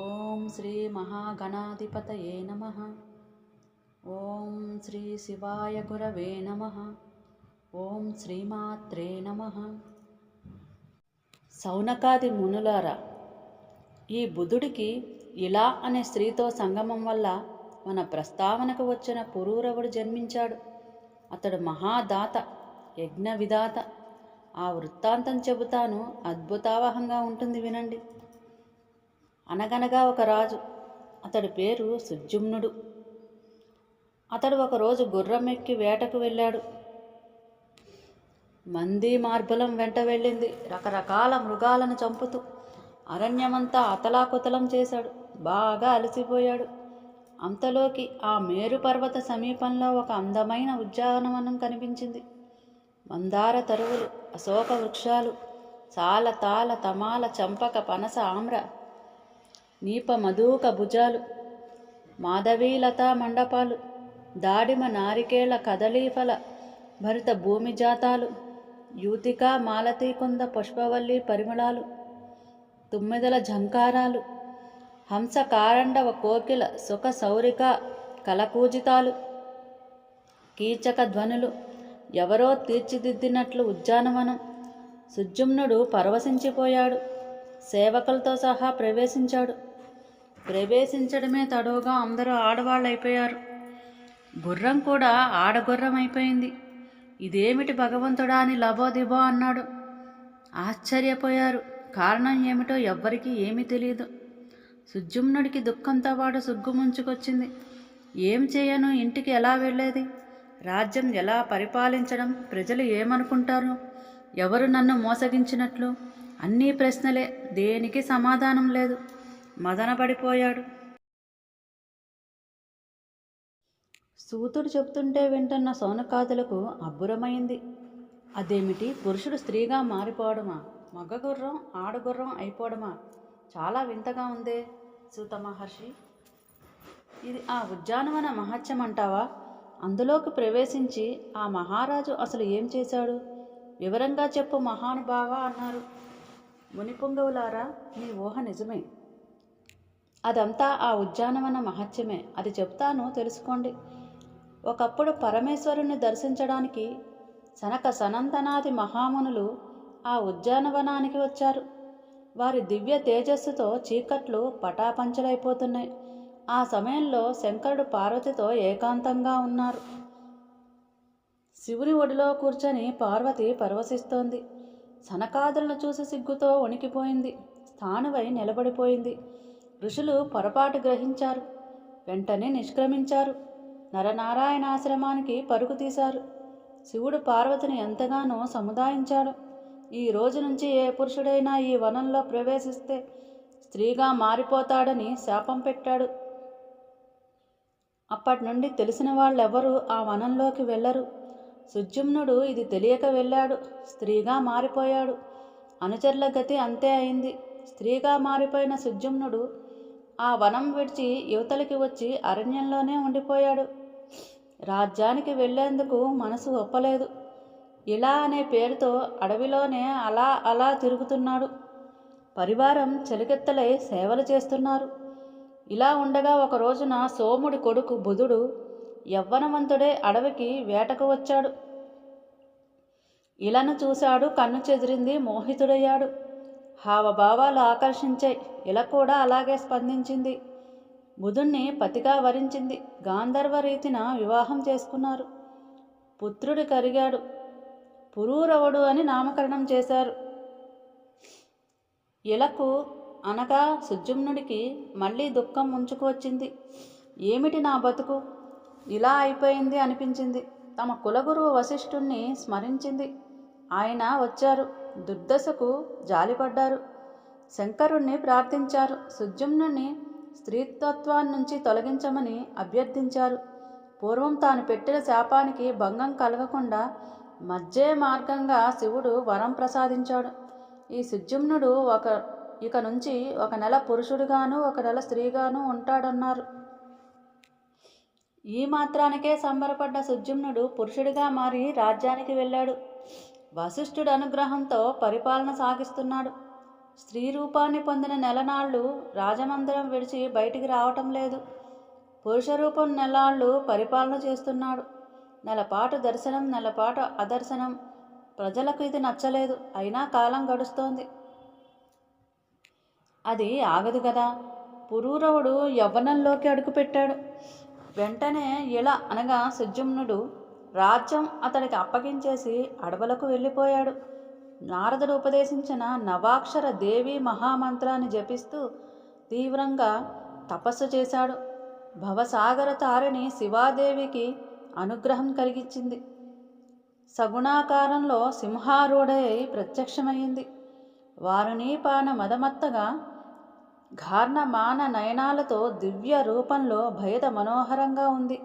ఓం శ్రీ మహాగణాధిపతయే నమ. ఓం శ్రీ శివాయ గురవే నమ. ఓం శ్రీమాత్రే నమ. సౌనకాది మునులారా ఈ బుధుడికి ఇలా అనే స్త్రీతో సంగమం వల్ల మన ప్రస్తావనకు వచ్చిన పురూరవుడు జన్మించాడు. అతడు మహాదాత యజ్ఞ విధాత ఆ వృత్తాంతం చెబుతాను అద్భుతావహంగా ఉంటుంది వినండి. అనగనగా ఒక రాజు. అతడి పేరు సుజుమ్నుడు. అతడు ఒకరోజు గుర్రం ఎక్కి వేటకు వెళ్ళాడు. మంది మార్బలం వెంట వెళ్ళింది. రకరకాల మృగాలను చంపుతూ అరణ్యమంతా అతలాకుతలం చేశాడు. బాగా అలసిపోయాడు. అంతలోకి ఆ మేరు పర్వత సమీపంలో ఒక అందమైన ఉద్యానవనం కనిపించింది. మందార తరువులు అశోక వృక్షాలు సాల తాల తమాల చంపక పనస ఆమ్ర నీప మధుక భుజాలు మాధవీలతా మండపాలు దాడిమ నారికేళ కదలీఫల భరిత భూమి జాతాలు యూతికా మాలతీకుంద పుష్పవల్లి పరిమళాలు తుమ్మిదల ఝంకారాలు హంస కారండవ కోకిల సుఖ సౌరిక కలకూజితాలు కీచక ధ్వనులు ఎవరో తీర్చిదిద్దినట్లు ఉద్యానవనం సుజుమ్నుడు పరవశించిపోయాడు సేవకులతో సహా ప్రవేశించాడు. ప్రవేశించడమే తడవుగా అందరూ ఆడవాళ్ళైపోయారు. గుర్రం కూడా ఆడగుర్రం అయిపోయింది ఇదేమిటి భగవంతుడా అని లబోదిబో అన్నాడు. ఆశ్చర్యపోయారు. కారణం ఏమిటో ఎవ్వరికీ ఏమీ తెలియదు సుజుమ్నుడికి దుఃఖంతో పాటు సుగ్గు ముంచుకొచ్చింది. ఏం చేయను? ఇంటికి ఎలా వెళ్ళేది? రాజ్యం ఎలా పరిపాలించడం? ప్రజలు ఏమనుకుంటారు? ఎవరు నన్ను మోసగించినట్లు? అన్నీ ప్రశ్నలే. దేనికి సమాధానం లేదు? మదనపడిపోయాడు. సూతుడు చెప్తుంటే వింటున్న సోనకాదులకు అబ్బురమైంది. అదేమిటి? పురుషుడు స్త్రీగా మారిపోవడమా? మగ గుర్రం ఆడగుర్రం అయిపోవడమా? చాలా వింతగా ఉందే సూత మహర్షి. ఇది ఆ ఉద్యానవన మహత్యం అంటావా? అందులోకి ప్రవేశించి ఆ మహారాజు అసలు ఏం చేశాడు? వివరంగా చెప్పు మహానుభావ అన్నారు. మునిపుంగవులారా మీ ఊహ నిజమే. అదంతా ఆ ఉద్యానవన మహత్యమే. అది చెప్తాను తెలుసుకోండి. ఒకప్పుడు పరమేశ్వరుణ్ణి దర్శించడానికి సనక సనందనాది మహామునులు ఆ ఉద్యానవనానికి వచ్చారు. వారి దివ్య తేజస్సుతో చీకట్లు పటాపంచలైపోతున్నాయి. ఆ సమయంలో శంకరుడు పార్వతితో ఏకాంతంగా ఉన్నారు. శివుని ఒడిలో కూర్చొని పార్వతి పరవశిస్తోంది. సనకాదులను చూసి సిగ్గుతో వణికిపోయింది స్థానువై నిలబడిపోయింది. ఋషులు పొరపాటు గ్రహించారు. వెంటనే నిష్క్రమించారు. నరనారాయణాశ్రమానికి పరుగు తీశారు. శివుడు పార్వతిని ఎంతగానో సముదాయించాడు. ఈ రోజు నుంచి ఏ పురుషుడైనా ఈ వనంలో ప్రవేశిస్తే స్త్రీగా మారిపోతాడని శాపం పెట్టాడు. అప్పటి నుండి తెలిసిన వాళ్ళెవరూ ఆ వనంలోకి వెళ్ళరు. సుజుమ్నుడు ఇది తెలియక వెళ్ళాడు. స్త్రీగా మారిపోయాడు. అనుచరుల గతి అంతే అయింది. స్త్రీగా మారిపోయిన సుజుమ్నుడు ఆ వనం విడిచి యువతలకి వచ్చి అరణ్యంలోనే ఉండిపోయాడు. రాజ్యానికి వెళ్ళేందుకు మనసు ఒప్పలేదు. ఇలా అనే పేరుతో అడవిలోనే అలా అలా తిరుగుతున్నాడు. పరివారం చెలికెత్తలై సేవలు చేస్తున్నారు. ఇలా ఉండగా ఒక రోజున సోముడి కొడుకు బుధుడు యవ్వనవంతుడే అడవికి వేటకు వచ్చాడు. ఇలను చూశాడు కన్ను చెదిరింది మోహితుడయ్యాడు. హావభావాలు ఆకర్షించాయి. ఇలా కూడా అలాగే స్పందించింది. బుధుణ్ణి పతిగా వరించింది. గాంధర్వ రీతిన వివాహం చేసుకున్నారు. పుత్రుడు కరిగాడు. పురూరవుడు అని నామకరణం చేశారు. ఇలకు అనగా సుజుమ్నుడికి మళ్ళీ దుఃఖం ముంచుకువచ్చింది ఏమిటి నా బతుకు? ఇలా అయిపోయింది అనిపించింది. తమ కులగురువు వశిష్ఠుణ్ణి స్మరించింది. ఆయన వచ్చారు. దుర్దశకు జాలిపడ్డారు. శంకరుణ్ణి ప్రార్థించారు. సుజుమ్నుని స్త్రీతత్వాన్నించి తొలగించమని అభ్యర్థించారు. పూర్వం తాను పెట్టిన శాపానికి భంగం కలగకుండా మధ్య మార్గంగా శివుడు వరం ప్రసాదించాడు. ఈ సుజుమ్నుడు ఒక ఇక నుంచి ఒక నెల పురుషుడుగాను ఒక నెల స్త్రీగాను ఉంటాడన్నారు. ఈ మాత్రానికే సంబరపడ్డ సుజుమ్నుడు పురుషుడిగా మారి రాజ్యానికి వెళ్ళాడు. వశిష్ఠుడి అనుగ్రహంతో పరిపాలన సాగిస్తున్నాడు. స్త్రీ రూపాన్ని పొందిన నెలనాళ్ళు రాజమందిరం విడిచి బయటికి రావటం లేదు. పురుష రూపం నెలాళ్ళు పరిపాలన చేస్తున్నాడు. నెలపాటు దర్శనం నెలపాటు అదర్శనం. ప్రజలకు ఇది నచ్చలేదు. అయినా కాలం గడుస్తోంది. అది ఆగదు కదా. పురూరవుడు యవ్వనంలోకి అడుగుపెట్టాడు. వెంటనే ఇలా అనగా సుజుమ్నుడు రాజ్యం అతడికి అప్పగించేసి అడవులకు వెళ్ళిపోయాడు. నారదుడు ఉపదేశించిన నవాక్షర దేవి మహామంత్రాన్ని జపిస్తూ తీవ్రంగా తపస్సు చేశాడు. భవసాగర తారిణి శివాదేవికి అనుగ్రహం కలిగించింది. సగుణాకారంలో సింహారూఢై ప్రత్యక్షమైంది. వారునీపాన మదమత్తగా ఘార్ణమాన నయనాలతో దివ్య రూపంలో భయద మనోహరంగా ఉంది.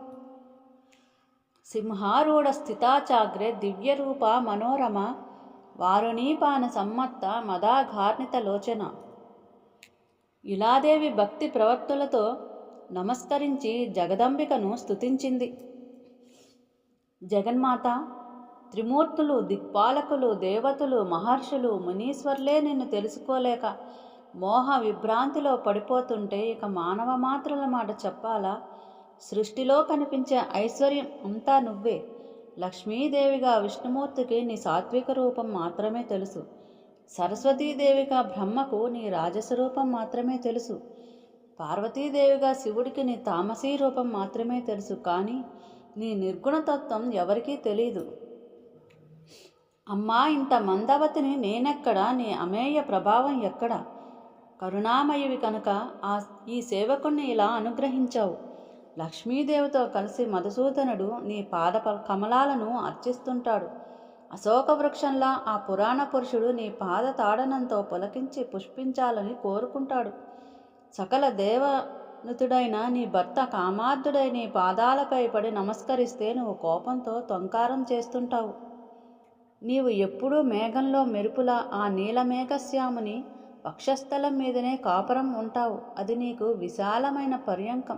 సింహారూఢ స్థితాచాగ్రే దివ్యరూప మనోరమ వారుణీపాన సమ్మత్త మదాఘార్ణిత లోచన. ఇలాదేవి భక్తి ప్రవర్తులతో నమస్కరించి జగదంబికను స్తుతించింది. జగన్మాత త్రిమూర్తులు దిక్పాలకులు దేవతలు మహర్షులు మునీశ్వర్లే నిన్ను తెలుసుకోలేక మోహ విభ్రాంతిలో పడిపోతుంటే ఇక మానవ మాత్రల మాట చెప్పాలా? సృష్టిలో కనిపించే ఐశ్వర్యం అంతా నువ్వే. లక్ష్మీదేవిగా విష్ణుమూర్తికి నీ సాత్విక రూపం మాత్రమే తెలుసు. సరస్వతీదేవిగా బ్రహ్మకు నీ రాజస్వరూపం మాత్రమే తెలుసు. పార్వతీదేవిగా శివుడికి నీ తామసీ రూపం మాత్రమే తెలుసు. కానీ నీ నిర్గుణతత్వం ఎవరికీ తెలియదు అమ్మా ఇంత మందవతిని నేనెక్కడ? నీ అమేయ ప్రభావం ఎక్కడ? కరుణామయువి కనుక ఆ ఈ సేవకుణ్ణి ఇలా అనుగ్రహించావు. లక్ష్మీదేవితో కలిసి మధుసూదనుడు నీ పాద కమలాలను అర్చిస్తుంటాడు. అశోక వృక్షంలా ఆ పురాణ పురుషుడు నీ పాద తాడనంతో పులకించి పుష్పించాలని కోరుకుంటాడు. సకల దేవనుతుడైన నీ భర్త కామార్థుడై నీ పాదాలపై పడి నమస్కరిస్తే నువ్వు కోపంతో తొంకారం చేస్తుంటావు. నీవు ఎప్పుడూ మేఘంలో మెరుపులా ఆ నీలమేఘశ్యాముని వక్షస్థలం మీదనే కాపురం ఉంటావు. అది నీకు విశాలమైన పర్యంకం.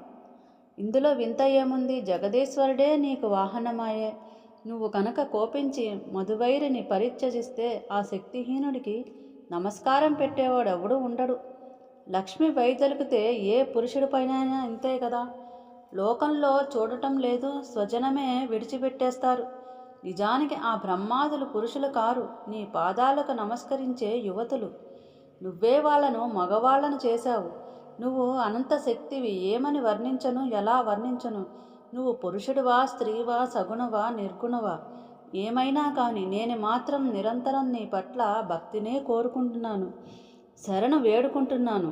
ఇందులో వింత ఏముంది? జగదీశ్వరుడే నీకు వాహనమాయే. నువ్వు కనుక కోపించి మధువైరిని పరిత్యజిస్తే ఆ శక్తిహీనుడికి నమస్కారం పెట్టేవాడెవడూ ఉండడు. లక్ష్మి వైదొలికితే ఏ పురుషుడిపైనైనా ఇంతే కదా. లోకంలో చూడటం లేదు స్వజనమే విడిచిపెట్టేస్తారు. నిజానికి ఆ బ్రహ్మాదులు పురుషులు కారు. నీ పాదాలకు నమస్కరించే యువతులు. నువ్వే వాళ్ళను మగవాళ్ళను చేశావు. నువ్వు అనంత శక్తివి ఏమని వర్ణించను ఎలా వర్ణించను? నువ్వు పురుషుడివా స్త్రీవా సగుణవా నిర్గుణవా? ఏమైనా కానీ నేను మాత్రం నిరంతరం నీ పట్ల భక్తినే కోరుకుంటున్నాను శరణు వేడుకుంటున్నాను.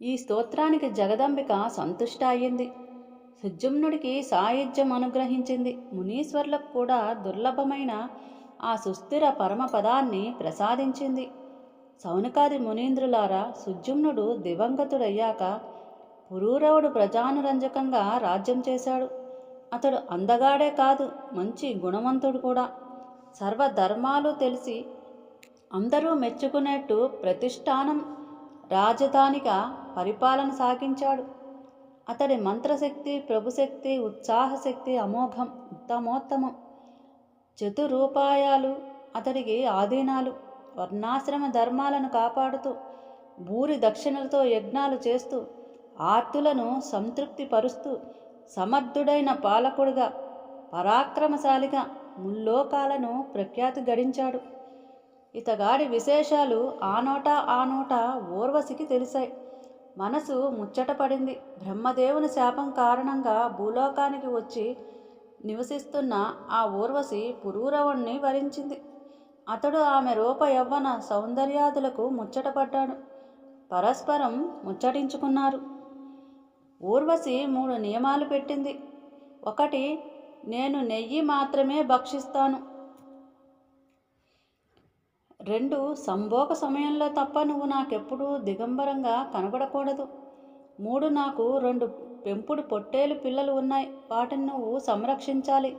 ఈ స్తోత్రానికి జగదంబిక సంతుష్ట అయ్యింది సుజుమ్నుడికి సాయుధ్యం అనుగ్రహించింది. మునీశ్వర్లకు కూడా దుర్లభమైన ఆ సుస్థిర పరమపదాన్ని ప్రసాదించింది. సౌనకాది మునీంద్రులారా సుజుమ్నుడు దివంగతుడయ్యాక పురూరవుడు ప్రజానురంజకంగా రాజ్యం చేశాడు. అతడు అందగాడే కాదు మంచి గుణవంతుడు కూడా. సర్వధర్మాలు తెలిసి అందరూ మెచ్చుకునేట్టు ప్రతిష్టానం రాజధానిగా పరిపాలన సాగించాడు. అతడి మంత్రశక్తి ప్రభుశక్తి ఉత్సాహశక్తి అమోఘం ఉత్తమోత్తమం చతురూపాయాలు అతడికి ఆధీనాలు. వర్ణాశ్రమ ధర్మాలను కాపాడుతూ భూరి దక్షిణలతో యజ్ఞాలు చేస్తూ ఆర్తులను సంతృప్తిపరుస్తూ సమర్థుడైన పాలకుడుగా పరాక్రమశాలిగా ముల్లోకాలను ప్రఖ్యాతి గడించాడు. ఇతగాడి విశేషాలు ఆ ఆనోట ఆ నోట ఓర్వశికి తెలిసాయి. మనసు ముచ్చటపడింది బ్రహ్మదేవుని శాపం కారణంగా భూలోకానికి వచ్చి నివసిస్తున్న ఆ ఊర్వశి పురూరవుణ్ణి వరించింది. అతడు ఆమె రూప యవ్వన సౌందర్యాదులకు ముచ్చటపడ్డాడు పరస్పరం ముచ్చటించుకున్నారు. ఊర్వశి మూడు నియమాలు పెట్టింది. ఒకటి నేను నెయ్యి మాత్రమే భక్షిస్తాను. రెండు సంభోగ సమయంలో తప్ప నువ్వు నాకెప్పుడూ దిగంబరంగా కనబడకూడదు. మూడు నాకు రెండు పెంపుడు పొట్టేలు పిల్లలు ఉన్నాయి. వాటిని నువ్వు సంరక్షించాలి.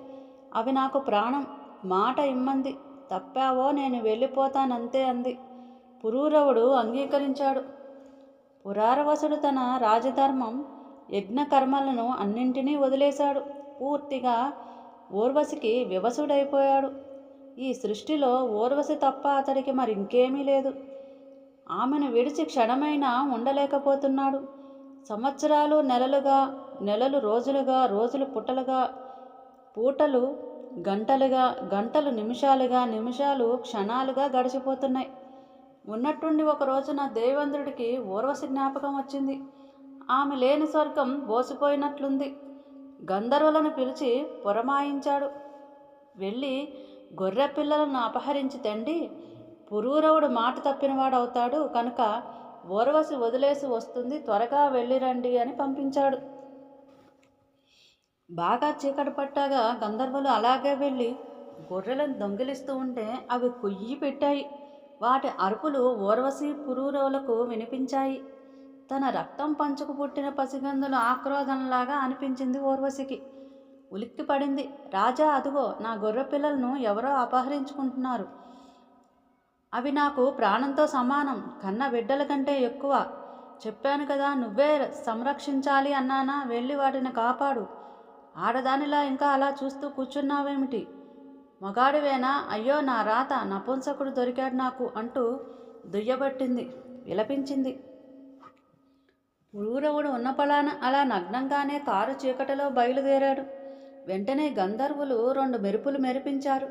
అవి నాకు ప్రాణం. మాట ఇమ్మంది. తప్పావో నేను వెళ్ళిపోతానంతే అంది. పురూరవుడు అంగీకరించాడు. పురారవసుడు తన రాజధర్మం యజ్ఞకర్మలను అన్నింటినీ వదిలేశాడు. పూర్తిగా ఊర్వశికి వివసుడైపోయాడు ఈ సృష్టిలో ఊర్వశి తప్ప అతడికి మరి ఇంకేమీ లేదు. ఆమెను విడిచి క్షణమైనా ఉండలేకపోతున్నాడు. సంవత్సరాలు నెలలుగా నెలలు రోజులుగా రోజులు పుట్టలుగా పూటలు గంటలుగా గంటలు నిమిషాలుగా నిమిషాలు క్షణాలుగా గడిచిపోతున్నాయి. ఉన్నట్టుండి ఒక రోజున దేవేంద్రుడికి ఊర్వశి జ్ఞాపకం వచ్చింది. ఆమె లేని స్వర్గం బోసిపోయినట్లుంది. గంధర్వులను పిలిచి పురమాయించాడు. వెళ్ళి గొర్రె పిల్లలను అపహరించి తండి పురూరవుడు మాట తప్పినవాడవుతాడు కనుక ఊర్వశి వదిలేసి వస్తుంది త్వరగా వెళ్ళిరండి అని పంపించాడు. బాగా చీకటి పట్టాగా గంధర్వులు అలాగే వెళ్ళి గొర్రెలను దొంగిలిస్తూ ఉంటే అవి కొయ్యి పెట్టాయి. వాటి అరుపులు ఊర్వశి పురూరవులకు వినిపించాయి. తన రక్తం పంచుకు పుట్టిన పసిగందుల ఆక్రోధంలాగా అనిపించింది ఊర్వశికి ఉలిక్కి పడింది. రాజా అదుగో నా గొర్రె పిల్లలను ఎవరో అపహరించుకుంటున్నారు. అవి నాకు ప్రాణంతో సమానం. కన్న బిడ్డల కంటే ఎక్కువ. చెప్పాను కదా నువ్వే సంరక్షించాలి అన్నానా? వెళ్ళి వాటిని కాపాడు. ఆడదానిలా ఇంకా అలా చూస్తూ కూర్చున్నావేమిటి? మగాడివేనా? అయ్యో నా రాత నపుంసకుడు దొరికాడు నాకు అంటూ దుయ్యబట్టింది విలపించింది. ఊరవుడు ఉన్న పలాన అలా నగ్నంగానే కారు చీకటిలో బయలుదేరాడు. వెంటనే గంధర్వులు రెండు మెరుపులు మెరిపించారు.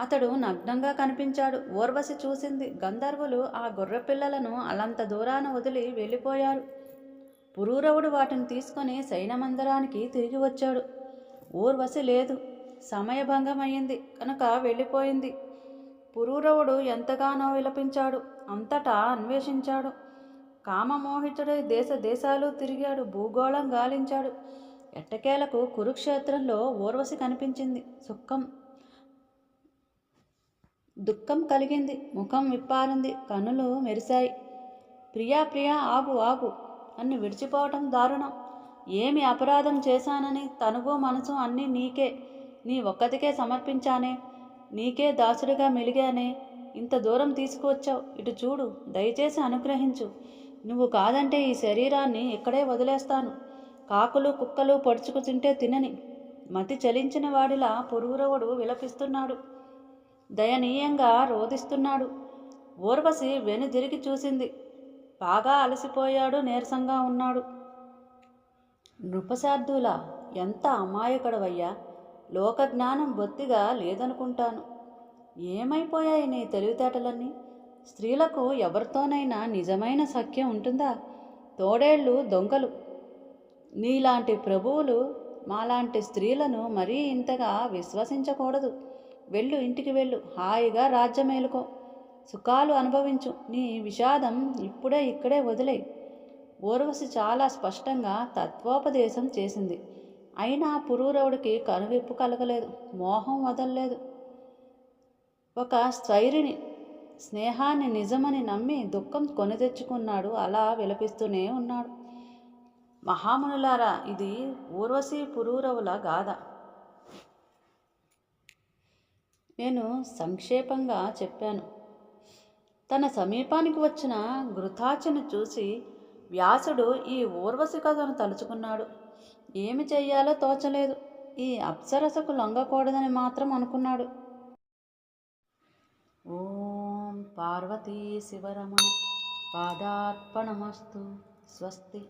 అతడు నగ్నంగా కనిపించాడు. ఊర్వశి చూసింది. గంధర్వులు ఆ గొర్రె పిల్లలను అలంత దూరాన వదిలి వెళ్ళిపోయారు. పురూరవుడు వాటిని తీసుకొని సైనమందిరానికి తిరిగి వచ్చాడు. ఊర్వశి లేదు. సమయభంగం అయింది కనుక వెళ్ళిపోయింది. పురూరవుడు ఎంతగానో విలపించాడు. అంతటా అన్వేషించాడు. కామమోహితుడై దేశ దేశాలు తిరిగాడు. భూగోళం గాలించాడు. ఎట్టకేలకు కురుక్షేత్రంలో ఊర్వశి కనిపించింది. సుఖం దుఃఖం కలిగింది. ముఖం విప్పారింది. కన్నులు మెరిశాయి. ప్రియా ప్రియా ఆగు ఆగు అని విడిచిపోవటం దారుణం. ఏమి అపరాధం చేశానని తనువు మనసు అన్నీ నీకే నీ ఒక్కతికే సమర్పించానే నీకే దాసుడిగా మెలిగానే. ఇంత దూరం తీసుకువచ్చావు. ఇటు చూడు దయచేసి అనుగ్రహించు. నువ్వు కాదంటే ఈ శరీరాన్ని ఇక్కడే వదిలేస్తాను. కాకులు కుక్కలు పొడుచుకు తింటే తినని. మతి చలించిన వాడిలా పురుగురవుడు విలపిస్తున్నాడు. దయనీయంగా రోదిస్తున్నాడు ఊర్వశి వెనుదిరిగి చూసింది. బాగా అలసిపోయాడు నీరసంగా ఉన్నాడు. నృపశార్దులా ఎంత అమాయకుడవయ్యా? లోకజ్ఞానం బొత్తిగా లేదనుకుంటాను. ఏమైపోయాయి నీ తెలివితేటలన్నీ? స్త్రీలకు ఎవరితోనైనా నిజమైన సఖ్యం ఉంటుందా? తోడేళ్ళు దొంగలు. నీలాంటి ప్రభువులు మాలాంటి స్త్రీలను మరీ ఇంతగా విశ్వసించకూడదు. వెళ్ళు ఇంటికి వెళ్ళు. హాయిగా రాజ్యమేలుకో. సుఖాలు అనుభవించు. నీ విషాదం ఇప్పుడే ఇక్కడే వదిలేయి. ఊర్వశి చాలా స్పష్టంగా తత్వోపదేశం చేసింది. అయినా పురూరవుడికి కనువిప్పు కలగలేదు. మోహం వదలలేదు. ఒక స్వైరిని స్నేహాన్ని నిజమని నమ్మి దుఃఖం కొని తెచ్చుకున్నాడు అలా విలపిస్తూనే ఉన్నాడు. మహామునులారా ఇది ఊర్వశి పురూరవుల గాథ. నేను సంక్షేపంగా చెప్పాను. తన సమీపానికి వచ్చిన ఘృతాచను చూసి వ్యాసుడు ఈ ఊర్వశి కథను తలుచుకున్నాడు. ఏమి చెయ్యాలో తోచలేదు. ఈ అప్సరసకు లొంగకూడదని మాత్రం అనుకున్నాడు. ఓం పార్వతీ శివరమణ పాదార్పణమస్తు స్వస్తి.